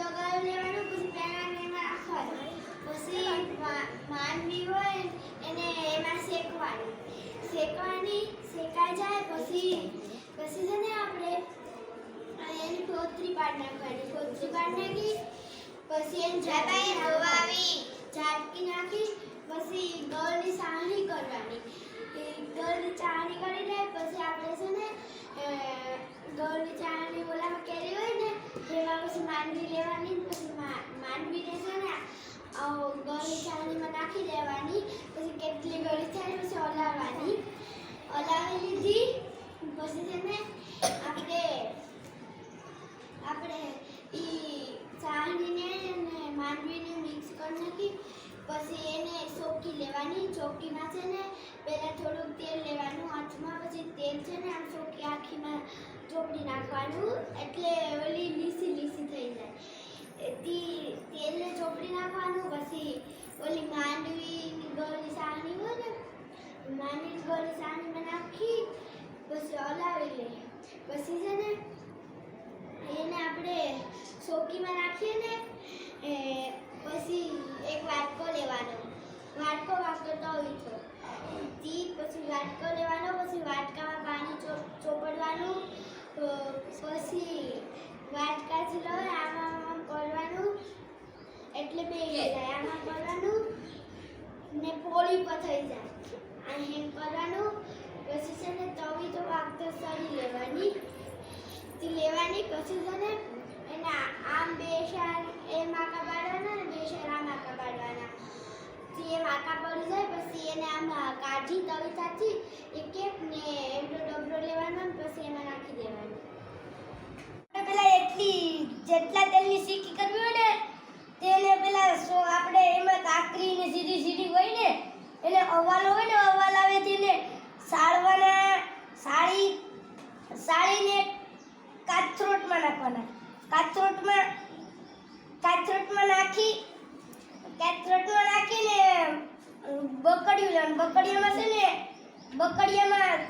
તો ગળ પછી પેણાને એમાં રાખવાનું પછી માનવી હોય એને એમાં શેકવાની શેકવાની શેકાઈ જાય પછી પછી છે ને આપણે એની પાડ નાખવાની કોથરી પાડ નાખી પછી એને ઝાટાઈ ધોવાવી ઝાટકી નાખી પછી ગળની સાણી કરવાની ગળની ચાણી કરી દે પછી આપણે છે ને અ, ગળની ચાણી ઓલામાં કેરી હોય ને એમાં પછી માંડવી લેવાની, પછી માંડવીને છે ને આવો ગળની નાખી દેવાની, પછી કેટલી ગળી થાય પછી ઓલાવવાની ઓલાવી લીધી, પછી છે ને, આપણે આપણે ઈ ચાળણીને ને માંડવીને મિક્સ કરી નાખી, પછી એને ચોકી લેવાની. ચોકીમાં છે ને, પહેલાં થોડુંક તેલ લેવાનું, હાથમાં, પછી તેલ છે ને, આમ ચોકી આખીમાં ચોપડી નાખવાનું. એટલે ઓલી લીસી તી તેલને ચોપડી નાખવાનું, પછી ઓલી માંડવી ગોળી સાણી હોય ને માંડવી ગોળી સાણીમાં નાખી, પછી હલાવી લે. પછી છે ને, એને આપણે સોકીમાં રાખીએ ને, એ પછી એક વાટકો લેવાનો. વાટકો વાટકો તવીથો તી. પછી વાટકો લેવાનો, પછી વાટકામાં પાણી ચોપડવાનું પછી વાટકાથી કરવાનું એટલે બે જાય આમાં કરવાનું ને પોળી પર જાય. આ હેમ કરવાનું પછી છે ને તવી તો વાગતો સળી લેવાની. તે લેવાની પછી છે ને એના આમ બે શાર એમ આકા પાડવાના ને બે શાર આમ આકા પાડવાના. તે એમ આકા પડી જાય પછી એને આમ કાઢી તવીતાથી એક એક ને એમનો ડબરો લેવાનો ને પછી એમાં નાખી દેવાનો. પેલા એટલી જેટલા તેલની સીકી કરવી હોય ને તેને પેલા સો આપણે એમાં ને સીધી સીધી હોય ને એને અવાલો હોય ને, અવાલ આવે તેને સાળવાના, સાળી, સાળીને કાથરોટમાં નાખવાના. કાથરોટમાં કાથરોટમાં નાખી, કાથરોટમાં નાખીને બકડિયું લેવાનું. બકડિયામાં છે ને, બકડિયામાં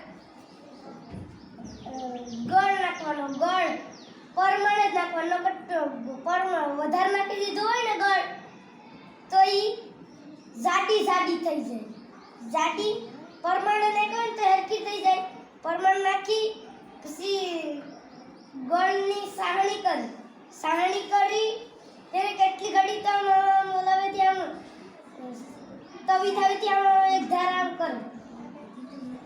ગળ નાખવાનો. ગળ પરમાણે જ નાખવાનો. પરમાણ વધારે નાખી દીધો હોય ને ગળ, તો ઈ જાડી જાડી થઈ જાય. જાડી પરમાણે નાખ્યો ને તો હરકી થઈ જાય? પરમાણ નાખી, પછી ગળની સાહણી કરી. સાહણી કરી તેને કેટલી ઘડી તો ઓલાવે ત્યાં તવી થાવી ત્યાં એક ધાર આમ કરે.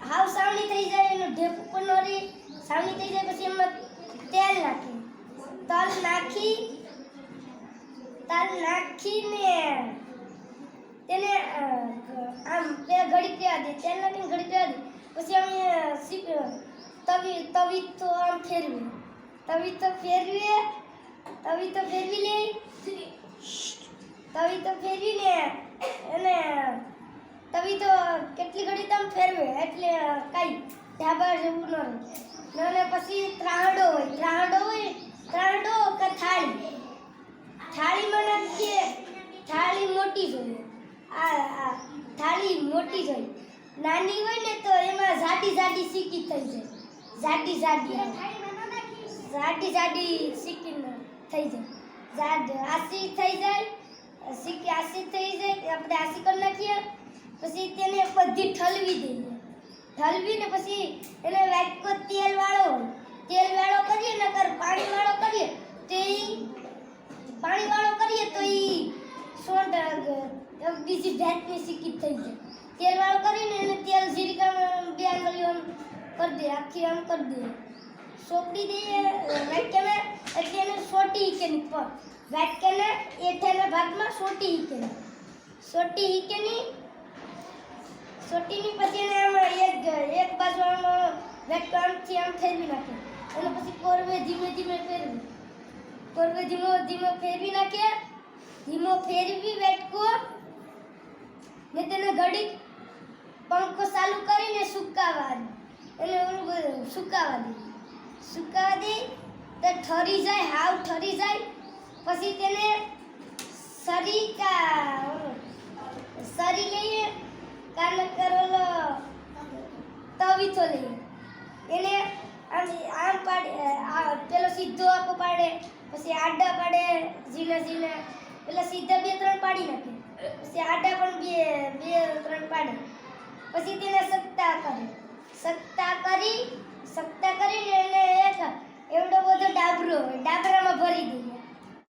હાવ સાવણી થઈ જાય, એનો ઢેપ ઉપર રહી. સાવણી થઈ જાય, પછી એમાં તેલ નાખી. તલ નાખી, તલ નાખીને તેને આમ બે ઘડી પીવા દે તેલ નાખીને ઘડી પીવા દે. પછી અમે તવી તવી તો આમ ફેરવી. તવી તો ફેરવીએ, તવી તો ફેરવી લે. તવી તો ફેરવીને અને, તવી તો કેટલી ઘડી તમે ફેરવે, એટલે કાંઈ ઢાબા જેવું ન રહે. અને પછી ત્રાંડો હોય ત્રાંડો હોય ત્રાંડો કે થાળી? થાળીમાં નાખીએ થાળી મોટી જોઈએ. આ આ થાળી મોટી થઈ નાની હોય ને તો એમાં જાડી જાડી સીકી થઈ જાય. જાડી જાડી. જાડી જાડી સીકી થઈ જાય. જાડ આસી થઈ જાય સીકી આસી થઈ જાય આપણે આસી કરી નાખીએ પછી તેને બધી ઠલવી દઈએ. ઠલવીને પછી એને વાટકો તેલ વાળો હોય તેલ વાળો કરીએ નકર પાણી વાળો કરીએ તો ઈ પાણી વાળો કરીએ તો ઈ સોંડ અ, બીજી જાતની સીકી થઈ જાય. તેલ વાળો કરીને એને તેલ જીરીકામાં બે આંગળીઓ આમ કરી દે, આખી આમ કરી દે. સોપડી દઈએ વાટકાને એટલે એને સોટી હીકેની પર વાટકાને એઠાના ભાગમાં સોટી હીકેની સોટી હીકેની સોટીની પછી એને આમ એક એક બાજુ આમ વાટકો આમથી આમ ફેરવી નાખે. અને પછી કોરવે ધીમે ધીમે ફેરવી. કોરવે ધીમો ધીમો ફેરવી નાખે. ધીમો ફેરવી વાટકો ને તેને ઘડી પંખો ચાલુ કરીને સુકાવા એટલે ઓલું સુકાવા દે. સુકાવા દે, તો ઠરી જાય, હાવ ઠરી જાય, પછી તેને સરી કા સરી લઈએ, કાન કરોલો તવીથો લઈએ. એને આમ આમ પાડે પેલો સીધો આખો પાડે, પછી આડા પાડે જે ઝીણા પેલા સીધા બે ત્રણ પાડી નાખે. આડા પણ બે બે, ત્રણ પાડે. પછી તેને સત્તા કરે. સત્તા કરી સત્તા કરીને એને એક એવડો બધો ડાબરો, ડાબરામાં ભરી દઈએ